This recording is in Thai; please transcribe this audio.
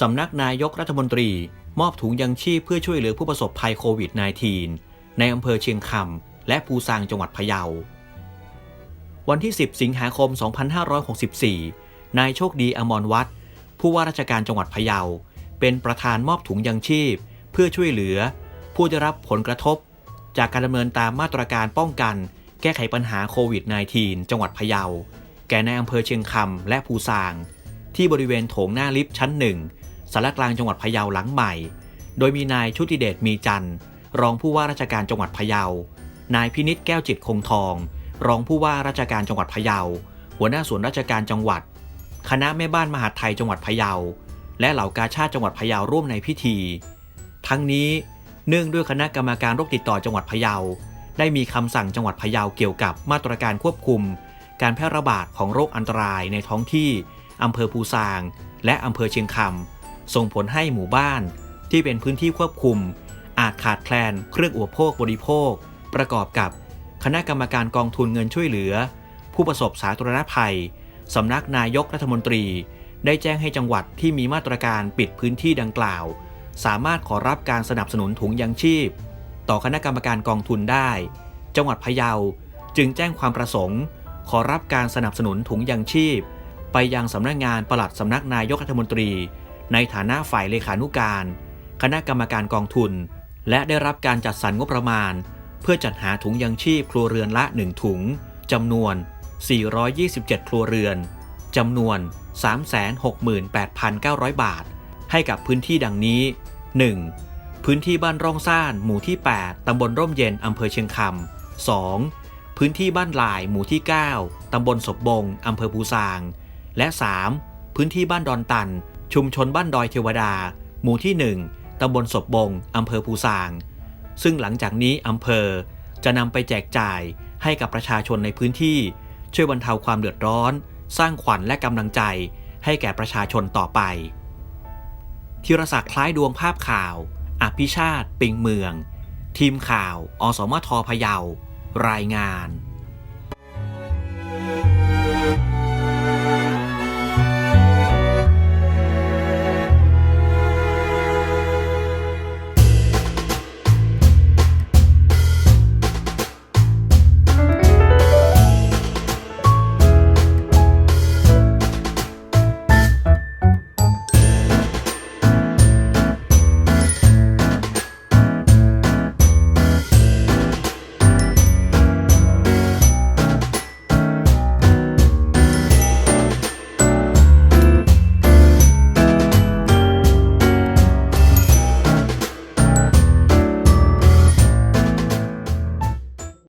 สำนักนายกรัฐมนตรีมอบถุงยังชีพเพื่อช่วยเหลือผู้ประสบภัยโควิด -19 ในอำเภอเชียงคำและปูซางจังหวัดพะเยา วันที่ 10 สิงหาคม 2564 นายโชคดีอมรวัฒน์ผู้ว่าราชการจังหวัดพะเยา เป็นประธานมอบถุงยังชีพ เพื่อช่วยเหลือ ผู้ได้รับผลกระทบ จากการดำเนินตามมาตรการป้องกัน แก้ไขปัญหาโควิด -19 จังหวัดพะเยา แก่ในอำเภอเชียงคำและภูซาง ที่บริเวณโถงหน้าลิฟต์ชั้นหนึ่ง สารกลางจังหวัดพะเยาหลังใหม่ โดยมีนายชุติเดชมีจันทร์ รองผู้ว่าราชการจังหวัดพะเยา นายพินิษแก้วจิตคงทอง รองผู้ว่าราชการจังหวัดพะเยา หัวหน้าส่วนราชการจังหวัด คณะแม่บ้านมหาไทยจังหวัดพะเยา และเหล่ากาชาติจังหวัดพะเยาร่วมในพิธี ทั้งนี้เนื่องด้วยคณะกรรมาการโรคติดต่อจังหวัดพะเยา ได้มีคำสั่งจังหวัดพะเยาเกี่ยวกับมาตรการควบคุม การแพร่ระบาดของโรคอันตรายในท้องที่อำเภอภูซาง และอำเภอเชียงคำ ส่งผลให้หมู่บ้าน ที่เป็นพื้นที่ควบคุม อาจขาดแคลนเครื่องอุปโภคบริโภค ประกอบกับคณะกรรมการกองทุนเงินช่วยเหลือ ผู้ประสบสาธารณภัยสำนักนายกรัฐมนตรี ได้แจ้งให้จังหวัดที่มีมาตรการปิดพื้นที่ดังกล่าว สามารถขอรับการสนับสนุนถุงยังชีพ ต่อคณะกรรมการกองทุนได้ จังหวัดพะเยาจึงแจ้งความประสงค์ ขอรับการสนับสนุนถุงยังชีพ ไปยังสำนักงานปลัดสำนักนายกรัฐมนตรี ในฐานะฝ่ายเลขานุการ คณะกรรมการกองทุน และได้รับการจัดสรรงบประมาณ เพื่อจัดหาถุงยังชีพครัวเรือนละ 1 ถุงจำนวน 427 ครัวเรือนจำนวน 368,900 บาท ให้กับพื้นที่ดังนี้ 1. พื้นที่บ้านร่องซ่านหมู่ที่ 8 ตำบลร่มเย็น อำเภอเชียงคำ 2. พื้นที่บ้านหลายหมู่ที่ 9 ตำบลศพบง อำเภอภูซาง และ 3. พื้นที่บ้านดอนตัน ชุมชนบ้านดอยเทวดา หมู่ที่ 1 ตำบลศพบง อำเภอภูซาง ซึ่งหลังจากนี้อำเภอจะนำไปแจกจ่ายให้กับประชาชนในพื้นที่ ช่วยบรรเทาความเดือดร้อน สร้างขวัญและกำลังใจให้แก่ประชาชนต่อไปธีรศักดิ์คล้ายดวงภาพข่าว อภิชาติ ปิงเมือง ทีมข่าว อสมทพะเยา รายงาน